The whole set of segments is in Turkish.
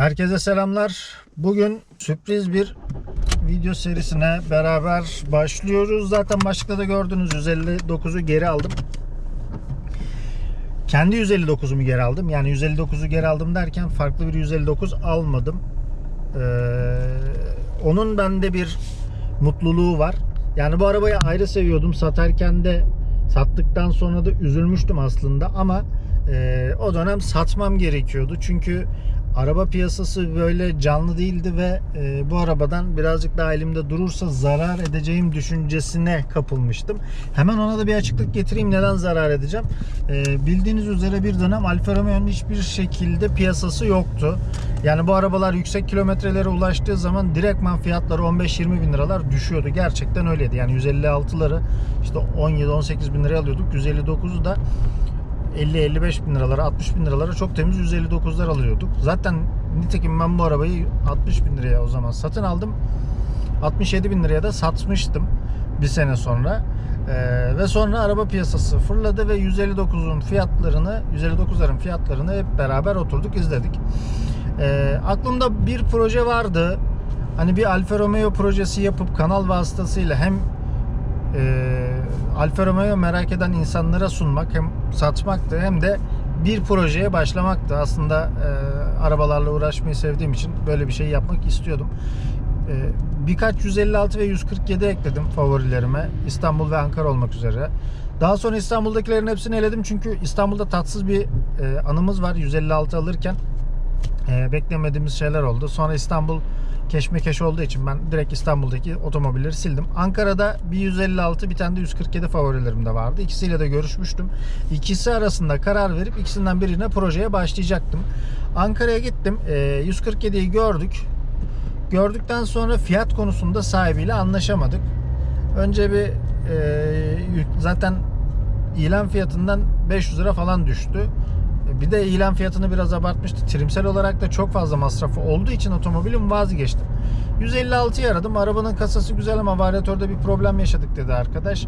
Herkese selamlar. Bugün sürpriz bir video serisine beraber başlıyoruz. Zaten başlıkta da gördünüz 159'u geri aldım. Kendi 159'umu geri aldım. Yani 159'u geri aldım derken farklı bir 159 almadım. Ee, onun bende bir mutluluğu var. Yani bu arabayı ayrı seviyordum. Satarken de sattıktan sonra da üzülmüştüm aslında ama e, o dönem satmam gerekiyordu. Çünkü araba piyasası böyle canlı değildi ve e, bu arabadan birazcık daha elimde durursa zarar edeceğim düşüncesine kapılmıştım. Hemen ona da bir açıklık getireyim neden zarar edeceğim. E, bildiğiniz üzere bir dönem Alfa Romeo'nun hiçbir şekilde piyasası yoktu. Yani bu arabalar yüksek kilometrelere ulaştığı zaman direktman fiyatları 15-20 bin liralar düşüyordu. Gerçekten öyleydi. Yani 156'ları işte 17-18 bin liraya alıyorduk. 159'u da 50-55 bin liralara 60 bin liralara çok temiz 159'lar alıyorduk. Zaten nitekim ben bu arabayı 60 bin liraya o zaman satın aldım. 67 bin liraya da satmıştım bir sene sonra. Ee, ve sonra araba piyasası fırladı ve 159'un fiyatlarını 159'ların fiyatlarını hep beraber oturduk izledik. Ee, aklımda bir proje vardı. Hani bir Alfa Romeo projesi yapıp kanal vasıtasıyla hem e, Alfa Romeo merak eden insanlara sunmak hem satmaktı hem de bir projeye başlamaktı. Aslında e, arabalarla uğraşmayı sevdiğim için böyle bir şey yapmak istiyordum. E, birkaç 156 ve 147 ekledim favorilerime. İstanbul ve Ankara olmak üzere. Daha sonra İstanbul'dakilerin hepsini eledim çünkü İstanbul'da tatsız bir e, anımız var 156 alırken. E, beklemediğimiz şeyler oldu. Sonra İstanbul keşmekeş olduğu için ben direkt İstanbul'daki otomobilleri sildim. Ankara'da bir 156 bir tane de 147 favorilerim de vardı. İkisiyle de görüşmüştüm. İkisi arasında karar verip ikisinden birine projeye başlayacaktım. Ankara'ya gittim. E, 147'yi gördük. Gördükten sonra fiyat konusunda sahibiyle anlaşamadık. Önce bir e, zaten ilan fiyatından 500 lira falan düştü. Bir de ilan fiyatını biraz abartmıştı. Trimsel olarak da çok fazla masrafı olduğu için otomobilin vazgeçtim. 156'yı aradım. Arabanın kasası güzel ama varyatörde bir problem yaşadık dedi arkadaş.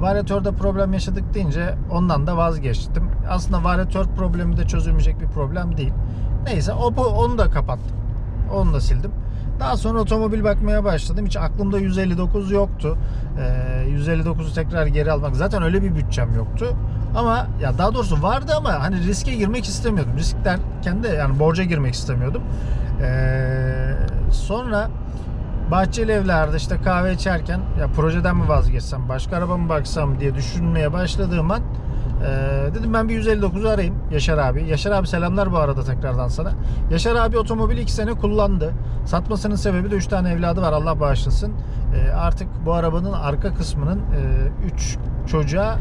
Varyatörde problem yaşadık deyince ondan da vazgeçtim. Aslında varyatör problemi de çözülmeyecek bir problem değil. Neyse onu da kapattım. Onu da sildim. Daha sonra otomobil bakmaya başladım. Hiç aklımda 159 yoktu. Ee, 159'u tekrar geri almak. Zaten öyle bir bütçem yoktu. Ama ya daha doğrusu vardı ama hani riske girmek istemiyordum. Risk derken de yani borca girmek istemiyordum. Ee, sonra Bahçeli evlerde işte kahve içerken ya projeden mi vazgeçsem, başka araba mı baksam diye düşünmeye başladığım an ee, dedim ben bir 159'u arayayım Yaşar abi. Yaşar abi selamlar bu arada tekrardan sana. Yaşar abi otomobili 2 sene kullandı. Satmasının sebebi de 3 tane evladı var Allah bağışlasın. Ee, artık bu arabanın arka kısmının 3 e, çocuğa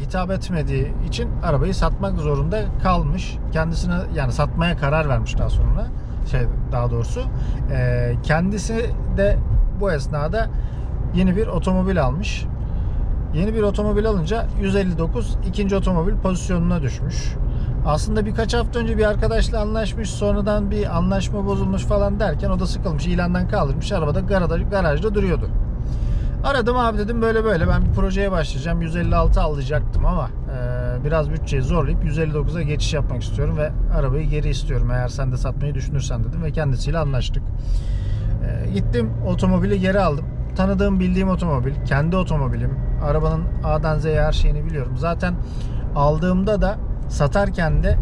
hitap etmediği için arabayı satmak zorunda kalmış. Kendisine yani satmaya karar vermiş daha sonra. Şey daha doğrusu. Ee, kendisi de bu esnada yeni bir otomobil almış. Yeni bir otomobil alınca 159 ikinci otomobil pozisyonuna düşmüş. Aslında birkaç hafta önce bir arkadaşla anlaşmış sonradan bir anlaşma bozulmuş falan derken o da sıkılmış ilandan kaldırmış arabada garajda, garajda duruyordu. Aradım abi dedim böyle böyle ben bir projeye başlayacağım 156 alacaktım ama e, biraz bütçeyi zorlayıp 159'a geçiş yapmak istiyorum ve arabayı geri istiyorum eğer sen de satmayı düşünürsen dedim ve kendisiyle anlaştık. E, gittim otomobili geri aldım tanıdığım bildiğim otomobil, kendi otomobilim. Arabanın A'dan Z'ye her şeyini biliyorum. Zaten aldığımda da satarken de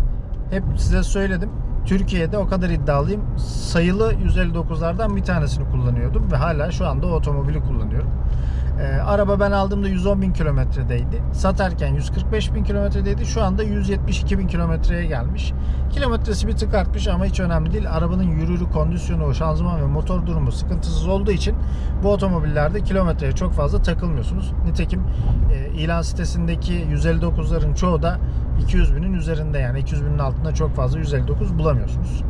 hep size söyledim. Türkiye'de o kadar iddialıyım. Sayılı 159'lardan bir tanesini kullanıyordum ve hala şu anda o otomobili kullanıyorum. Ee, araba ben aldığımda 110 bin kilometredeydi. Satarken 145 bin kilometredeydi. Şu anda 172 bin kilometreye gelmiş. Kilometresi bir tık artmış ama hiç önemli değil. Arabanın yürürü, kondisyonu, şanzıman ve motor durumu sıkıntısız olduğu için bu otomobillerde kilometreye çok fazla takılmıyorsunuz. Nitekim e, ilan sitesindeki 159'ların çoğu da 200 binin üzerinde yani 200 binin altında çok fazla 159 bulamıyorsunuz.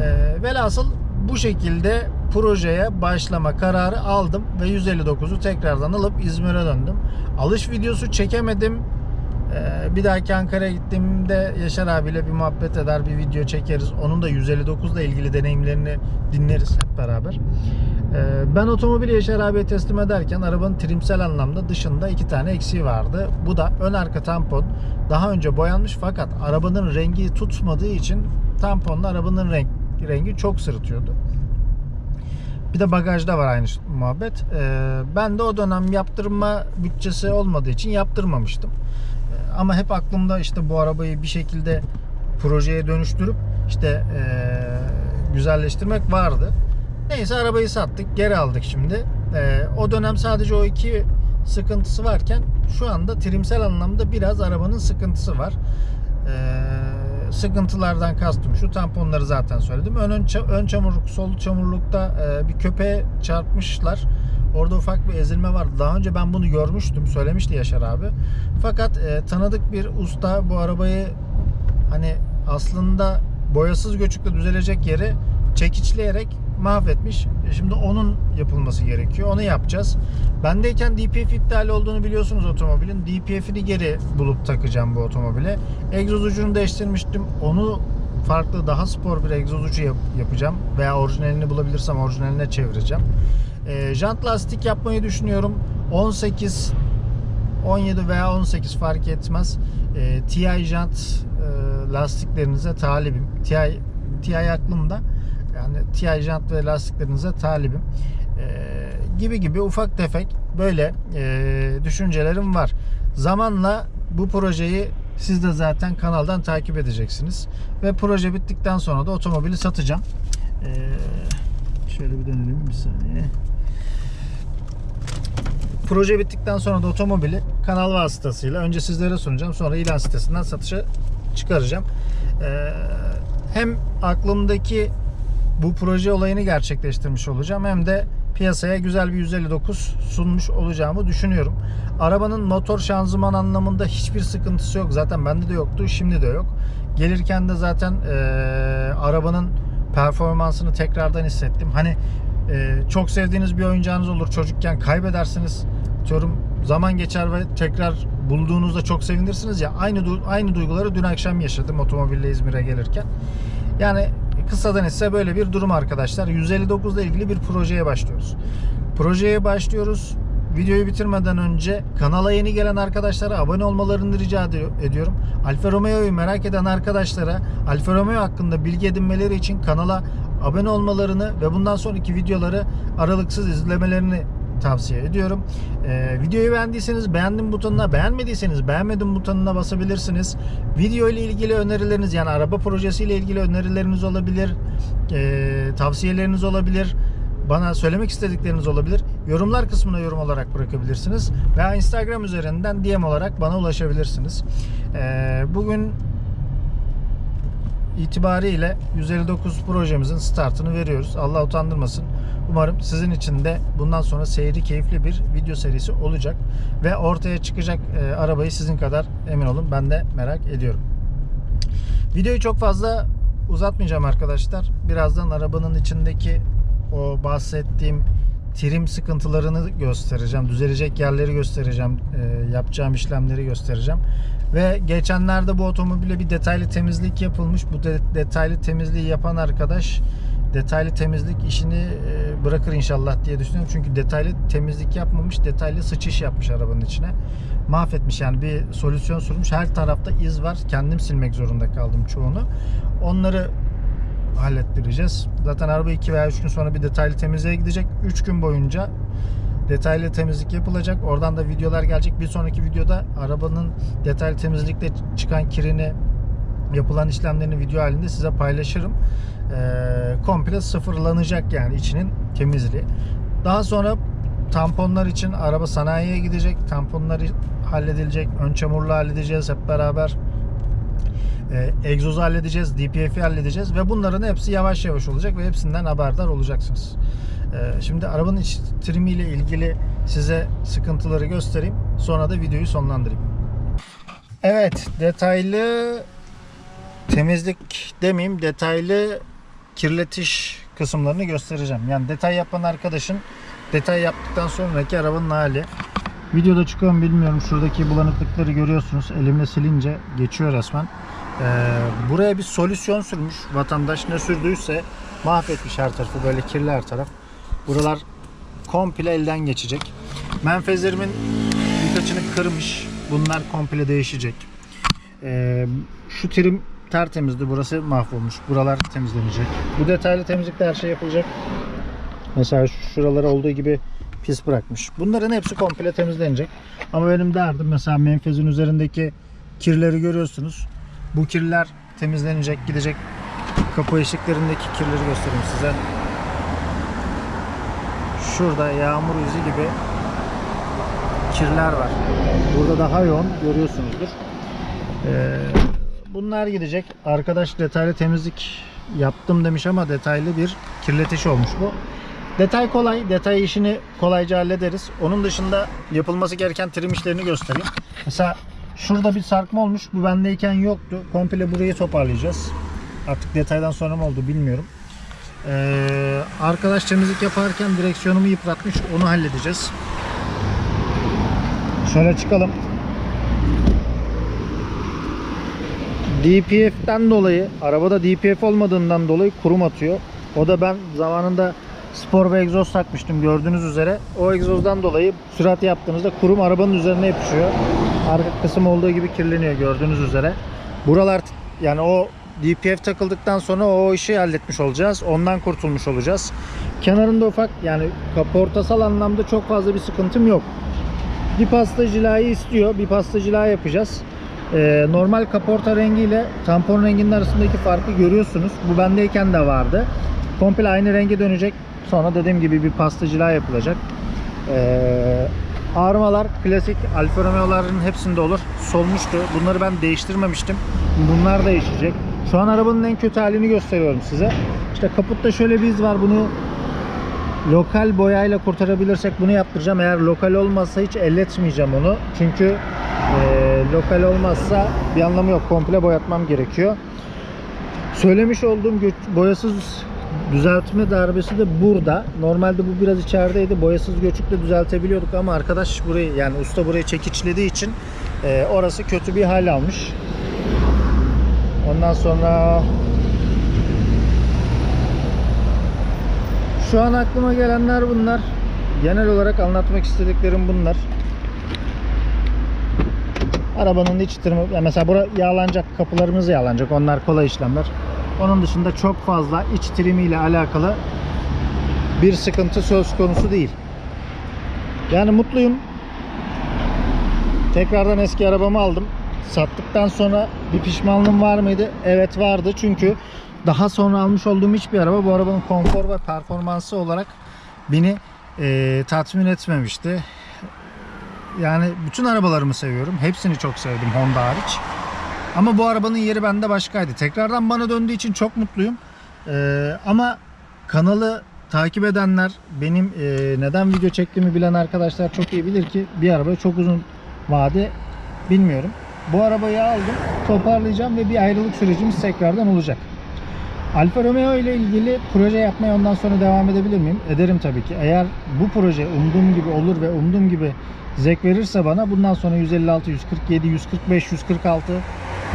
E, velhasıl bu şekilde projeye başlama kararı aldım ve 159'u tekrardan alıp İzmir'e döndüm. Alış videosu çekemedim. Ee, bir dahaki Ankara'ya gittiğimde Yaşar abiyle bir muhabbet eder, bir video çekeriz. Onun da 159 ile ilgili deneyimlerini dinleriz hep beraber. Ee, ben otomobili Yaşar abiye teslim ederken arabanın trimsel anlamda dışında iki tane eksiği vardı. Bu da ön arka tampon daha önce boyanmış fakat arabanın rengi tutmadığı için tamponla arabanın renk rengi çok sırıtıyordu. Bir de bagajda var aynı muhabbet. Ee, ben de o dönem yaptırma bütçesi olmadığı için yaptırmamıştım. Ee, ama hep aklımda işte bu arabayı bir şekilde projeye dönüştürüp işte ee, güzelleştirmek vardı. Neyse arabayı sattık, geri aldık şimdi. O dönem sadece o iki sıkıntısı varken şu anda trimsel anlamda biraz arabanın sıkıntısı var. Ee, sıkıntılardan kastım şu tamponları zaten söyledim. Ön, ön, ön çamurluk, sol çamurlukta e, bir köpeğe çarpmışlar. Orada ufak bir ezilme vardı. Daha önce ben bunu görmüştüm. Söylemişti Yaşar abi. Fakat e, tanıdık bir usta bu arabayı hani aslında boyasız göçükle düzelecek yeri çekiçleyerek mahvetmiş. E, Şimdi onun yapılması gerekiyor. Onu yapacağız. Bendeyken DPF iptal olduğunu biliyorsunuz otomobilin. DPF'ini geri bulup takacağım bu otomobile. Egzoz ucunu değiştirmiştim. Onu farklı daha spor bir egzoz ucu yap- yapacağım. Veya orijinalini bulabilirsem orijinaline çevireceğim. E, jant lastik yapmayı düşünüyorum. 18 17 veya 18 fark etmez. E, TI jant e, lastiklerinize talibim. TI, TI aklımda. Yani TI jant ve lastiklerinize talibim. E, gibi gibi ufak tefek böyle e, düşüncelerim var. Zamanla bu projeyi siz de zaten kanaldan takip edeceksiniz. Ve proje bittikten sonra da otomobili satacağım. E, şöyle bir dönelim bir saniye. Proje bittikten sonra da otomobili kanal vasıtasıyla önce sizlere sunacağım. Sonra ilan sitesinden satışa çıkaracağım. Ee, hem aklımdaki bu proje olayını gerçekleştirmiş olacağım hem de piyasaya güzel bir 159 sunmuş olacağımı düşünüyorum. Arabanın motor şanzıman anlamında hiçbir sıkıntısı yok. Zaten bende de yoktu, şimdi de yok. Gelirken de zaten ee, arabanın performansını tekrardan hissettim. Hani ee, çok sevdiğiniz bir oyuncağınız olur çocukken kaybedersiniz. Diyorum zaman geçer ve tekrar bulduğunuzda çok sevinirsiniz ya. Aynı aynı duyguları dün akşam yaşadım otomobille İzmir'e gelirken. Yani kısadan ise böyle bir durum arkadaşlar. 159 ile ilgili bir projeye başlıyoruz. Projeye başlıyoruz. Videoyu bitirmeden önce kanala yeni gelen arkadaşlara abone olmalarını rica edi- ediyorum. Alfa Romeo'yu merak eden arkadaşlara Alfa Romeo hakkında bilgi edinmeleri için kanala abone olmalarını ve bundan sonraki videoları aralıksız izlemelerini tavsiye ediyorum. Ee, videoyu beğendiyseniz beğendim butonuna, beğenmediyseniz beğenmedim butonuna basabilirsiniz. Video ile ilgili önerileriniz yani araba projesi ile ilgili önerileriniz olabilir, ee, tavsiyeleriniz olabilir. Bana söylemek istedikleriniz olabilir. Yorumlar kısmına yorum olarak bırakabilirsiniz. Veya Instagram üzerinden DM olarak bana ulaşabilirsiniz. Ee, bugün itibariyle 159 projemizin startını veriyoruz. Allah utandırmasın. Umarım sizin için de bundan sonra seyri keyifli bir video serisi olacak ve ortaya çıkacak e, arabayı sizin kadar emin olun ben de merak ediyorum. Videoyu çok fazla uzatmayacağım arkadaşlar. Birazdan arabanın içindeki o bahsettiğim trim sıkıntılarını göstereceğim. Düzelecek yerleri göstereceğim. e, yapacağım işlemleri göstereceğim. Ve geçenlerde bu otomobile bir detaylı temizlik yapılmış. Bu de- detaylı temizliği yapan arkadaş detaylı temizlik işini e, bırakır inşallah diye düşünüyorum. Çünkü detaylı temizlik yapmamış, detaylı sıçış yapmış arabanın içine. Mahvetmiş yani bir solüsyon sürmüş. Her tarafta iz var. Kendim silmek zorunda kaldım çoğunu. Onları hallettireceğiz. Zaten araba 2 veya 3 gün sonra bir detaylı temizliğe gidecek. 3 gün boyunca detaylı temizlik yapılacak. Oradan da videolar gelecek. Bir sonraki videoda arabanın detaylı temizlikte çıkan kirini yapılan işlemlerini video halinde size paylaşırım. Ee, komple sıfırlanacak yani içinin temizliği. Daha sonra tamponlar için araba sanayiye gidecek. Tamponlar halledilecek. Ön çamurlu halledeceğiz hep beraber. Ee, egzozu halledeceğiz. DPF'i halledeceğiz. Ve bunların hepsi yavaş yavaş olacak ve hepsinden haberdar olacaksınız. Ee, şimdi arabanın iç trimi ile ilgili size sıkıntıları göstereyim. Sonra da videoyu sonlandırayım. Evet detaylı temizlik demeyeyim detaylı kirletiş kısımlarını göstereceğim. Yani detay yapan arkadaşın detay yaptıktan sonraki arabanın hali. Videoda çıkıyor mu bilmiyorum. Şuradaki bulanıklıkları görüyorsunuz. Elimle silince geçiyor resmen. Ee, buraya bir solüsyon sürmüş. Vatandaş ne sürdüyse mahvetmiş her tarafı. Böyle kirli her taraf. Buralar komple elden geçecek. Menfezlerimin birkaçını kırmış. Bunlar komple değişecek. Ee, şu trim tertemizdi. Burası mahvolmuş. Buralar temizlenecek. Bu detaylı temizlikte her şey yapılacak. Mesela şu- şuraları olduğu gibi pis bırakmış. Bunların hepsi komple temizlenecek. Ama benim derdim mesela menfezin üzerindeki kirleri görüyorsunuz. Bu kirler temizlenecek, gidecek. Kapı eşiklerindeki kirleri göstereyim size. Şurada yağmur izi gibi kirler var. Burada daha yoğun görüyorsunuzdur. Ee, bunlar gidecek. Arkadaş detaylı temizlik yaptım demiş ama detaylı bir kirletiş olmuş bu. Detay kolay. Detay işini kolayca hallederiz. Onun dışında yapılması gereken trim işlerini göstereyim. Mesela şurada bir sarkma olmuş. Bu bendeyken yoktu. Komple burayı toparlayacağız. Artık detaydan sonra mı oldu bilmiyorum. Ee, arkadaş temizlik yaparken direksiyonumu yıpratmış. Onu halledeceğiz. Şöyle çıkalım. DPF'den dolayı, arabada DPF olmadığından dolayı kurum atıyor. O da ben zamanında spor ve egzoz takmıştım gördüğünüz üzere. O egzozdan dolayı sürat yaptığınızda kurum arabanın üzerine yapışıyor. Arka kısım olduğu gibi kirleniyor gördüğünüz üzere. Buralar yani o DPF takıldıktan sonra o işi halletmiş olacağız. Ondan kurtulmuş olacağız. Kenarında ufak yani kaportasal anlamda çok fazla bir sıkıntım yok. Bir pasta cilayı istiyor. Bir pasta cila yapacağız. Ee, normal kaporta rengiyle tampon renginin arasındaki farkı görüyorsunuz. Bu bendeyken de vardı. Komple aynı renge dönecek. Sonra dediğim gibi bir pasta cila yapılacak. Ee, armalar klasik Alfa Romeo'ların hepsinde olur. Solmuştu. Bunları ben değiştirmemiştim. Bunlar değişecek. Şu an arabanın en kötü halini gösteriyorum size. İşte kaputta şöyle bir iz var. Bunu lokal boyayla kurtarabilirsek bunu yaptıracağım. Eğer lokal olmazsa hiç elletmeyeceğim onu. Çünkü e, lokal olmazsa bir anlamı yok. Komple boyatmam gerekiyor. Söylemiş olduğum boyasız düzeltme darbesi de burada. Normalde bu biraz içerideydi. Boyasız göçükle düzeltebiliyorduk ama arkadaş burayı yani usta burayı çekiçlediği için e, orası kötü bir hal almış. Ondan sonra Şu an aklıma gelenler bunlar. Genel olarak anlatmak istediklerim bunlar. Arabanın iç tırmı, mesela bura yağlanacak, kapılarımız yağlanacak. Onlar kolay işlemler. Onun dışında çok fazla iç trimiyle alakalı bir sıkıntı söz konusu değil. Yani mutluyum. Tekrardan eski arabamı aldım. Sattıktan sonra bir pişmanlığım var mıydı? Evet vardı. Çünkü daha sonra almış olduğum hiçbir araba bu arabanın konfor ve performansı olarak beni e, tatmin etmemişti. Yani bütün arabalarımı seviyorum. Hepsini çok sevdim Honda hariç. Ama bu arabanın yeri bende başkaydı. Tekrardan bana döndüğü için çok mutluyum. E, ama kanalı takip edenler, benim e, neden video çektiğimi bilen arkadaşlar çok iyi bilir ki bir arabayı çok uzun vade bilmiyorum. Bu arabayı aldım, toparlayacağım ve bir ayrılık sürecimiz tekrardan olacak. Alfa Romeo ile ilgili proje yapmaya ondan sonra devam edebilir miyim? Ederim tabii ki. Eğer bu proje umduğum gibi olur ve umduğum gibi zevk verirse bana bundan sonra 156, 147, 145, 146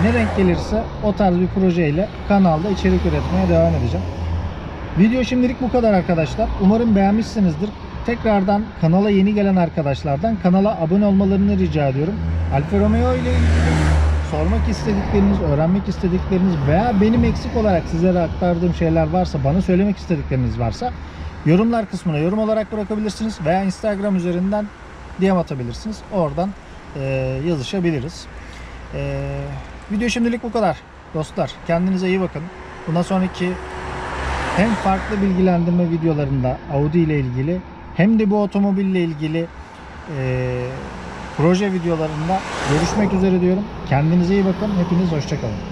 ne renk gelirse o tarz bir projeyle kanalda içerik üretmeye devam edeceğim. Video şimdilik bu kadar arkadaşlar. Umarım beğenmişsinizdir. Tekrardan kanala yeni gelen arkadaşlardan kanala abone olmalarını rica ediyorum. Alfa Romeo ile ilgili sormak istedikleriniz, öğrenmek istedikleriniz veya benim eksik olarak sizlere aktardığım şeyler varsa, bana söylemek istedikleriniz varsa yorumlar kısmına yorum olarak bırakabilirsiniz veya Instagram üzerinden DM atabilirsiniz. Oradan e, yazışabiliriz. E, video şimdilik bu kadar. Dostlar kendinize iyi bakın. Bundan sonraki hem farklı bilgilendirme videolarında Audi ile ilgili hem de bu otomobille ilgili e, proje videolarında görüşmek üzere diyorum. Kendinize iyi bakın. Hepiniz hoşçakalın.